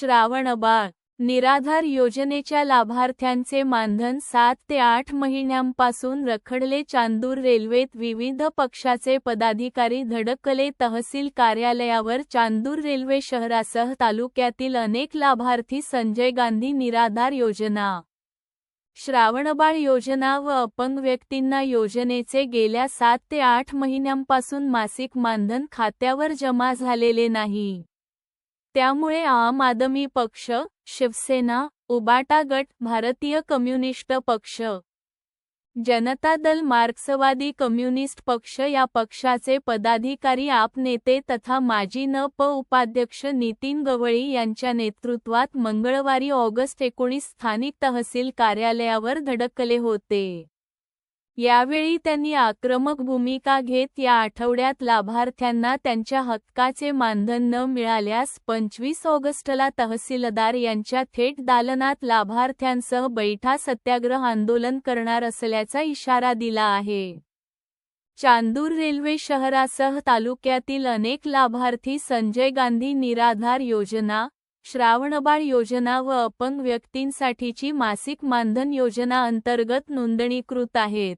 श्रावणबाळ निराधार योजनेच्या लाभार्थ्यांचे मानधन सात ते आठ महिन्यांपासून रखडले. चांदूर रेल्वेत विविध पक्षाचे पदाधिकारी धडकले. तहसील कार्यालयावर चांदूर रेल्वे शहरासह तालुक्यातील अनेक लाभार्थी संजय गांधी निराधार योजना. श्रावणबाळ योजना व अपंग व्यक्तींना योजनेचे गेल्या सात ते आठ महिन्यांपासून मासिक मानधन खात्यावर जमा झालेले नाही. त्यामुळे आम आदमी पक्ष शिवसेना उबाटा गट भारतीय कम्युनिस्ट पक्ष जनता दल मार्क्सवादी कम्युनिस्ट पक्ष या पक्षाचे पदाधिकारी आप नेते तथा माजी न प उपाध्यक्ष नितीन गवळी यांच्या नेतृत्वात मंगळवारी ऑगस्ट एकोणीस स्थानिक तहसील कार्यालयावर धडकले होते. यावेळी त्यांनी आक्रमक भूमिका घेत या आठवड्यात लाभार्थ्यांना त्यांच्या हक्काचे मानधन न मिळाल्यास पंचवीस ऑगस्टला तहसीलदार यांच्या थेट दालनात लाभार्थ्यांसह बैठा सत्याग्रह आंदोलन करणार असल्याचा इशारा दिला आहे. चांदूर रेल्वे शहरासह तालुक्यातील अनेक लाभार्थी संजय गांधी निराधार योजना श्रावणबाळ योजना व अपंग व्यक्तींसाठीची मासिक मानधन योजना अंतर्गत नोंदणीकृत आहेत.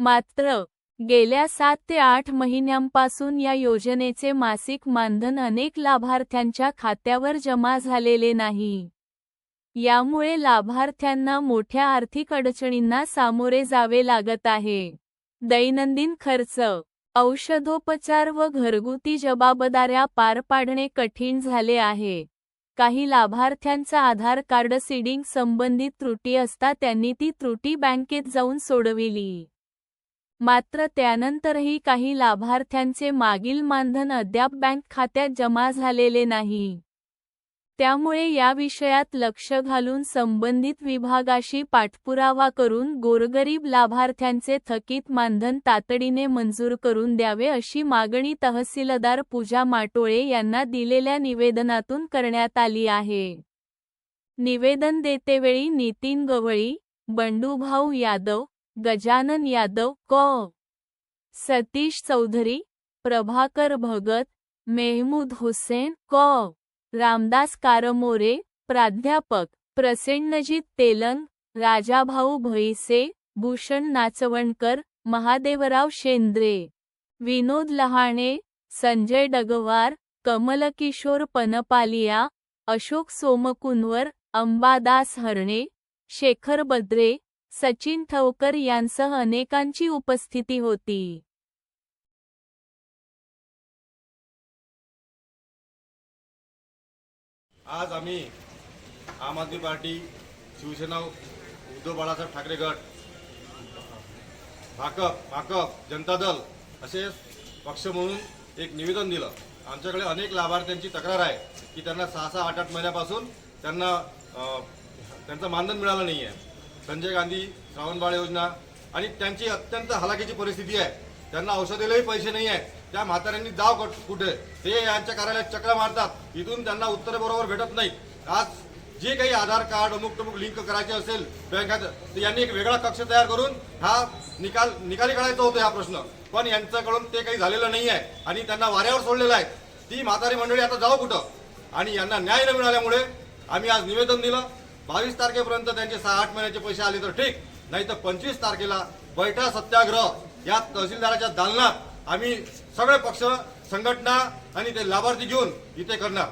मात्र गेल्या सात ते आठ महिन्यांपासून या योजनेचे मासिक मानधन अनेक लाभार्थ्यांच्या खात्यावर जमा झालेले नाही. यामुळे लाभार्थ्यांना मोठ्या आर्थिक अडचणींना सामोरे जावे लागत आहे. दैनंदिन खर्च औषधोपचार व घरगुती जबाबदाऱ्या पार पाडणे कठीण झाले आहे. काही लाभार्थ्यांचा आधार कार्ड सीडिंग संबंधित त्रुटी असता त्यांनी ती त्रुटी बँकेत जाऊन सोडविली. मात्र त्यानंतरही काही लाभार्थ्यांचे मागील मानधन अद्याप बँक खात्यात जमा झालेले नाही. त्यामुळे या विषयात लक्ष घालून संबंधित विभागाशी पाठपुरावा करून गोरगरीब लाभार्थ्यांचे थकीत मानधन तातडीने मंजूर करून द्यावे अशी मागणी तहसीलदार पूजा माटोळे यांना दिलेल्या निवेदनातून करण्यात आली आहे. निवेदन देतेवेळी नितीन गवळी बंडूभाऊ यादव गजानन यादव क. सतीश चौधरी, प्रभाकर भगत, मेहमूद हुसेन क. रामदास कारमोरे, प्राध्यापक, प्रसेन्नजीत तेलंग, राजाभाऊ भैसे, भूषण नाचवणकर, महादेवराव शेंद्रे. विनोद लहाणे, संजय डगवार, कमलकिशोर पनपालिया, अशोक सोमकुंवर अंबादास हरणे, शेखर बद्रे सचिन ठवकर यांसह अनेकांची उपस्थिती होती. आज आम्ही आम आदमी पार्टी शिवसेना उद्धव बाळासाहेब ठाकरे गट भाकप भाकप जनता दल असे पक्ष म्हणून एक निवेदन दिलं. आमच्याकडे अनेक लाभार्थ्यांची तक्रार आहे की त्यांना सहा सहा आठ आठ महिन्यापासून त्यांना त्यांचं मानधन मिळालं नाही आहे संजय गांधी श्रावणबाळ योजना आणि त्यांची अत्यंत हलाखीची परिस्थिती आहे. त्यांना औषधेलाही पैसे नाही आहेत. त्या म्हाताऱ्यांनी जाव कट- कुठे? ते यांच्या कार्यालयात चक्र मारतात. इथून त्यांना उत्तर बरोबर भेटत नाही. आज जे काही आधार कार्ड अमुक टमुक लिंक करायचे असेल बँकाचं तर यांनी एक वेगळा कक्ष तयार करून हा निकाल निकाली काढायचा होता हा प्रश्न. पण यांच्याकडून ते काही झालेलं नाही आहे आणि त्यांना वाऱ्यावर सोडलेलं आहे. ती म्हातारी मंडळी आता जाऊ कुठं? आणि यांना न्याय न मिळाल्यामुळे आम्ही आज निवेदन दिलं. बावीस तारखेपर्यंत त्यांचे सहा आठ महिन्याचे पैसे आले तर ठीक. नाही तर पंचवीस तारखेला बैठा सत्याग्रह या तहसीलदाराच्या दालनात आम्ही सगळे पक्ष संघटना आणि ते लाभार्थी घेऊन इथे करणार.